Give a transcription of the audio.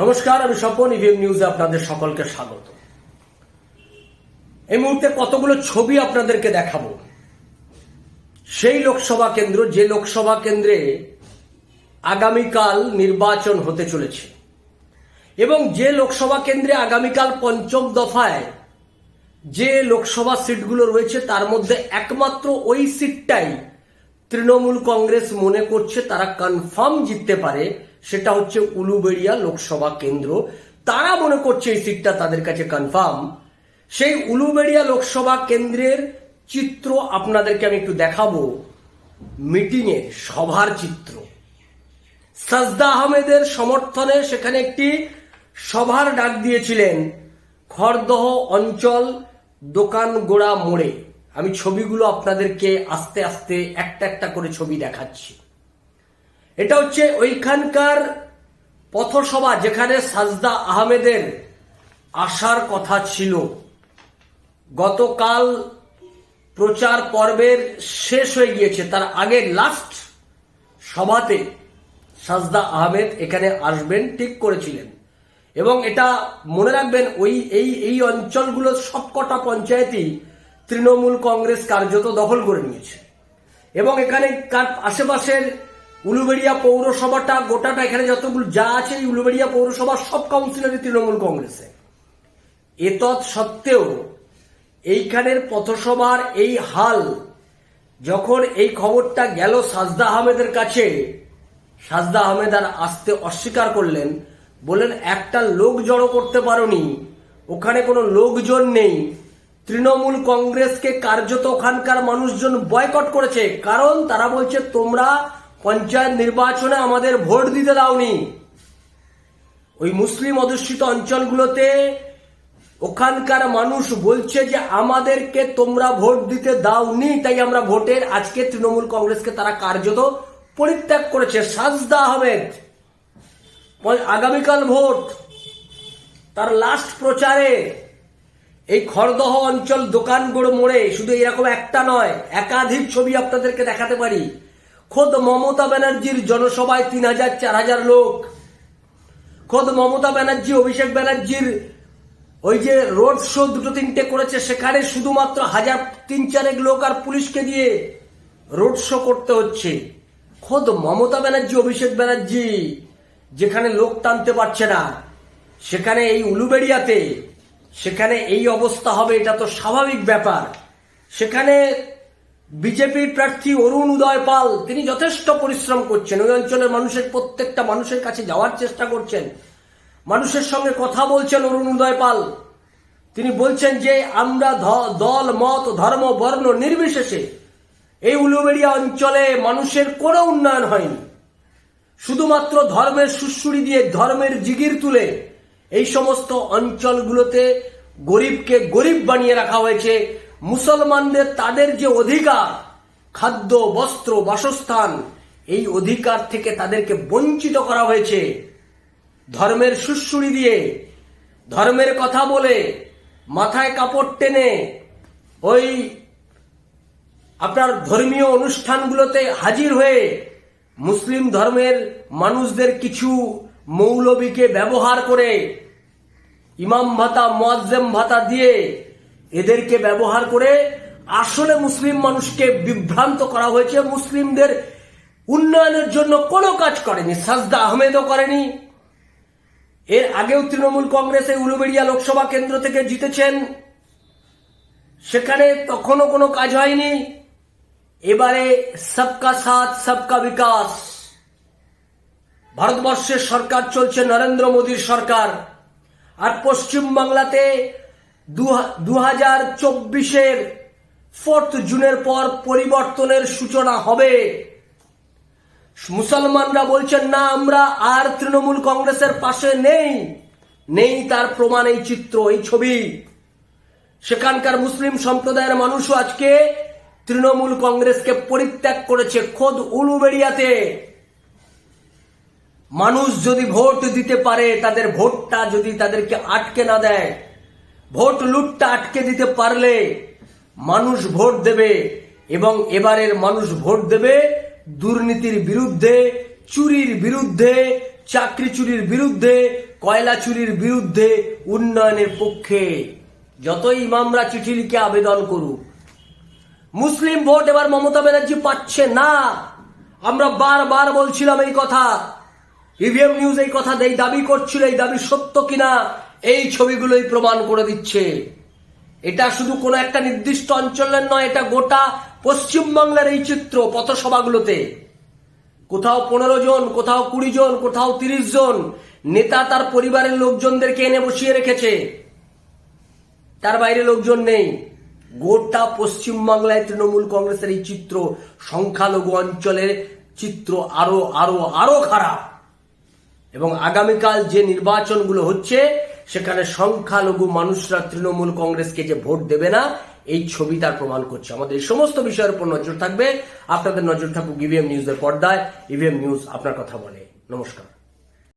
নমস্কার, আমি স্বপন ইভিএম নিউজে আপনাদের সকলকে স্বাগত। এই মুহূর্তে কতগুলো ছবি আপনাদেরকে দেখাবো? সেই লোকসভা কেন্দ্র, যে লোকসভা কেন্দ্রে আগামীকাল নির্বাচন হতে চলেছে এবং যে লোকসভা কেন্দ্রে আগামীকাল পঞ্চম দফায় যে লোকসভা সিটগুলো রয়েছে, তার মধ্যে একমাত্র ওই সিটটাই তৃণমূল কংগ্রেস মনে করছে, তারা কনফার্ম জিততে পারে। সেটা হচ্ছে উলুবেড়িয়া লোকসভা কেন্দ্র। তারা মনে করছে এই সিটটা তাদের কাছে কনফার্ম সেই উলুবেড়িয়া লোকসভা কেন্দ্রের চিত্র আপনাদেরকে আমি একটু দেখাবো। মিটিংয়ের সভার চিত্র। সাজদা আহমেদের সমর্থনে সেখানে একটি সভার ডাক দিয়েছিলেন খড়দহ অঞ্চল দোকান গোড়া মোড়ে। আমি ছবিগুলো আপনাদেরকে আস্তে আস্তে একটা একটা করে ছবি দেখাচ্ছি। এটা হচ্ছে ওইখানকার পথসভা যেখানে সাজদা আহমেদের আসার কথা ছিল। গতকাল প্রচার পর্বের শেষ হয়ে গিয়েছে। তার আগে লাস্ট সভাতে সাজদা আহমেদ এখানে আসবেন, ঠিক করেছিলেন। এবং এটা মনে রাখবেন, ওই, এই এই অঞ্চলগুলো সবকটা পঞ্চায়েতই তৃণমূল কংগ্রেস কার্যত দখল করে নিয়েছে। এবং এখানে কার আশেপাশের উলুবেড়িয়া পৌরসভাটা, গোটাটা এখানে যতগুলো যা আছে এই উলুবেড়িয়া পৌরসভা, সব কাউন্সিলরই তৃণমূল কংগ্রেসে। এতৎ সত্ত্বেও এইখানের পথসভার এই হাল, যখন এই খবরটা গেল সাজদা আহমেদের কাছে, সাজদা আহমেদ আর আসতে অস্বীকার করলেন, বললেন, একটা লোক জড়ো করতে পারোনি, ওখানে কোনো লোকজন নেই। তৃণমূল কংগ্রেসকে কার্যত ওখানকার মানুষজন বয়কট করেছে, কারণ তারা বলছে, তোমরা পঞ্চায়েত নির্বাচনে আমাদের ভোট দিতে দাওনি। ওই মুসলিম অধ্যুষিত অঞ্চলগুলোতে ওখানকার মানুষ বলছে যে, আমাদেরকে তোমরা ভোট দিতে দাওনি, তাই আমরা ভোটের আজকে তৃণমূল কংগ্রেসকে তারা কার্যত পরিত্যাগ করেছে, সাজদা আহমেদ আগামীকাল ভোট। তার লাস্ট প্রচারে এই খড়দহ অঞ্চল দোকানগুলো মোড়ে শুধু এরকম একটা নয়, একাধিক ছবি আপনাদেরকে দেখাতে পারি। খোদ মমতা ব্যানার্জির জনসভায় তিন হাজার, চার হাজার লোক। খোদ মমতা ব্যানার্জি, অভিষেক ব্যানার্জির ওই যে রোড শো দুটো তিনটে করেছে, সেখানে শুধুমাত্র হাজার তিন চারেক লোক আর পুলিশকে দিয়ে রোড শো করতে হচ্ছে। খোদ মমতা ব্যানার্জি, অভিষেক ব্যানার্জি, যেখানে লোক টানতে পারছে না, সেখানে এই উলুবেড়িয়াতে, সেখানে এই অবস্থা হবে, এটা তো স্বাভাবিক ব্যাপার। সেখানে বিজেপির প্রার্থী অরুণ উদয় পাল, তিনি যথেষ্ট পরিশ্রম করছেন। ওই অঞ্চলের মানুষের, প্রত্যেকটা মানুষের কাছে যাওয়ার চেষ্টা করছেন। মানুষের সঙ্গে কথা বলছেন অরুণ উদয় পাল। তিনি বলছেন যে, আমরা দল, মত, ধর্ম, বর্ণ নির্বিশেষে এই উলুবেড়িয়া অঞ্চলে মানুষের কোনো উন্নয়ন হয়নি। শুধুমাত্র ধর্মের সুশ্রুড়ি দিয়ে ধর্মের জিগির তুলে এই সমস্ত অঞ্চলগুলোতে গরিবকে গরিব বানিয়ে রাখা হয়েছে। মুসলমানদের তাদের যে অধিকার, খাদ্য, বস্ত্র, বাসস্থান, এই অধিকার থেকে তাদেরকে বঞ্চিত করা হয়েছে। ধর্মের সুশ্রুড়ি দিয়ে, ধর্মের কথা বলে, মাথায় কাপড় টেনে, ওই আপনার ধর্মীয় অনুষ্ঠানগুলোতে হাজির হয়ে মুসলিম ধর্মের মানুষদের কিছু মৌলবীকে ব্যবহার করে, ইমাম ভাতা, মোয়াজ্জেম ভাতা দিয়ে এদেরকে ব্যবহার করে আসলে মুসলিম মানুষকে বিভ্রান্ত করা হয়েছে। মুসলিমদের উন্নয়নের জন্য কোনো কাজ করেনি, সাজদা আহমেদও করেনি। এর আগেও তৃণমূল কংগ্রেসে উলুবেড়িয়া লোকসভা কেন্দ্র থেকে জিতেছেন। সেখানে তখনও কোনো কাজ হয়নি। এবারে সবকা সাথ, সবকা বিকাশ। ভারতবর্ষের সরকার চলছে নরেন্দ্র মোদীর সরকার। আর পশ্চিম বাংলাতে দু হাজার চব্বিশের ফোর্থ জুনের পর পরিবর্তনের সূচনা হবে। মুসলমানরা বলছেন, না, আমরা আর তৃণমূল কংগ্রেসের পাশে নেই। নেই তার প্রমাণ এই চিত্র, এই ছবি। সেখানকার মুসলিম সম্প্রদায়ের মানুষও আজকে তৃণমূল কংগ্রেসকে পরিত্যাগ করেছে খোদ উলুবেড়িয়াতে। মানুষ যদি ভোট দিতে পারে, তাদের ভোটটা যদি তাদেরকে আটকে না দেয় ভোট লুটটা আটকে দিতে পারলে মানুষ ভোট দেবে এবং এবারের মানুষ ভোট দেবে দুর্নীতির বিরুদ্ধে, চুরির বিরুদ্ধে, চাকরি চুরির বিরুদ্ধে, কয়লা চুরির বিরুদ্ধে উন্নয়নের পক্ষে যতই ইমামরা চিঠি লিখে আবেদন করুক। মুসলিম ভোট এবার মমতা ব্যানার্জি পাচ্ছে না। আমরা বারবার বলছিলাম এই কথা। ইভিএম নিউজ এই কথা এই দাবি করছিল এই দাবি সত্য কিনা এই ছবিগুলোই প্রমাণ করে দিচ্ছে। এটা শুধু কোনো একটা নির্দিষ্ট অঞ্চলের নয়, এটা গোটা পশ্চিমবাংলার এই চিত্র পথসভাগুলোতে। কোথাও পনেরো জন, কোথাও কুড়ি জন, কোথাও তিরিশ জন নেতা তার পরিবারের লোকজনদেরকে এনে বসিয়ে রেখেছে। তার বাইরে লোকজন নেই। গোটা পশ্চিমবাংলায় তৃণমূল কংগ্রেসের এই চিত্র সংখ্যালঘু অঞ্চলের চিত্র আরও আরও আরও খারাপ। এবং আগামীকাল যে নির্বাচনগুলো হচ্ছে সেখানে সংখ্যালঘু মানুষরা তৃণমূল কংগ্রেসকে যে ভোট দেবে না, এই ছবি তার প্রমাণ করছে। আমাদের এই সমস্ত বিষয়ের উপর নজর থাকবে। আপনাদের নজর থাকুক ইভিএম নিউজের পর্দায়। ইভিএম নিউজ আপনার কথা বলে। নমস্কার।